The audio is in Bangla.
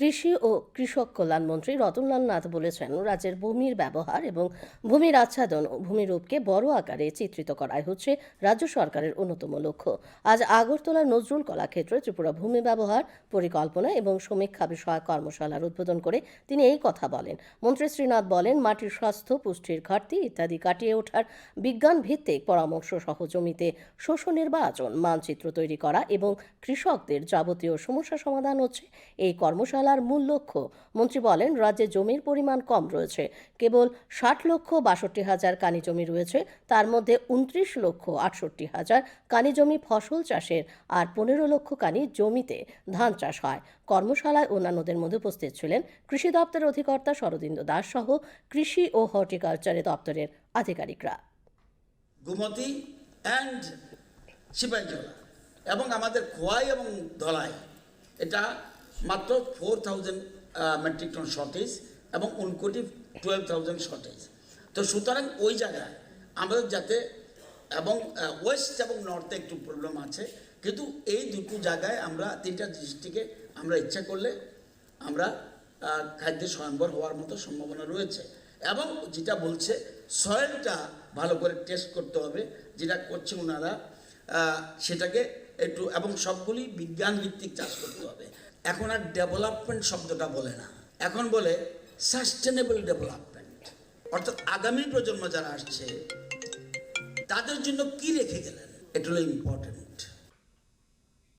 কৃষি ও কৃষক কল্যাণ মন্ত্রী রতনলাল নাথ বলেছেন, রাজ্যের ভূমির ব্যবহার এবং ভূমির আচ্ছাদন ও ভূমিরূপকে বড় আকারে চিত্রিত করাই হচ্ছে রাজ্য সরকারের অন্যতম লক্ষ্য। আজ আগরতলার নজরুল কলাক্ষেত্রে ত্রিপুরা ভূমি ব্যবহার পরিকল্পনা এবং সমীক্ষা বিষয়ক কর্মশালার উদ্বোধন করে তিনি এই কথা বলেন। মন্ত্রী শ্রীনাথ বলেন, মাটির স্বাস্থ্য, পুষ্টির ঘাটতি ইত্যাদি কাটিয়ে ওঠার বিজ্ঞান ভিত্তিক পরামর্শ সহ জমিতে শস্য নির্বাচন, মানচিত্র তৈরি করা এবং কৃষকদের যাবতীয় সমস্যা সমাধান হচ্ছে। এই কর্মশালার মূল লক্ষ্য, মন্ত্রী বলেন রাজ্যে জমির পরিমাণ কম রয়েছে। কেবল ষাট লক্ষ বাষট্টি হাজার কানি জমি রয়েছে, তার মধ্যে উনত্রিশ লক্ষ আটষট্টি হাজার কানি জমি ফসল চাষের আর পনেরো লক্ষ কানি জমিতে ধান চাষ হয়। কর্মশালায় অন্যান্যদের মধ্যে উপস্থিত ছিলেন কৃষি দপ্তরের অধিকর্তা শরদিন্দু দাস সহ কৃষি ও হর্টিকালচারে দপ্তরের আধিকারিকরা। অ্যান্ড এবং আমাদের খোয়াই এবং ধলাই, এটা মাত্র four thousand metric ton shortage এবং উনকোটি টুয়েলভ থাউজেন্ড শর্টেজ তো সুতরাং ওই জায়গায় আমাদের যাতে এবং ওয়েস্ট এবং নর্থে একটু প্রবলেম আছে। কিন্তু এই দুটো জায়গায় আমরা তিনটা ডিস্ট্রিক্টে আমরা ইচ্ছা করলে আমরা খাদ্য স্বয়ম্বর হওয়ার মতো সম্ভাবনা রয়েছে। এবং যেটা বলছে সয়েলটা ভালো করে টেস্ট করতে হবে। যেটা করছে ওনারা সেটাকে একটু এবং সবগুলি বিজ্ঞান ভিত্তিক চাষ করতে হবে। এখন আর ডেভেলপমেন্ট শব্দটা বলে না। এখন বলে সাস্টেনেবল ডেভেলপমেন্ট অর্থাৎ আগামী প্রজন্ম যারা আসছে, তাদের জন্য কি রেখে গেলেন? এটা হলো ইম্পর্টেন্ট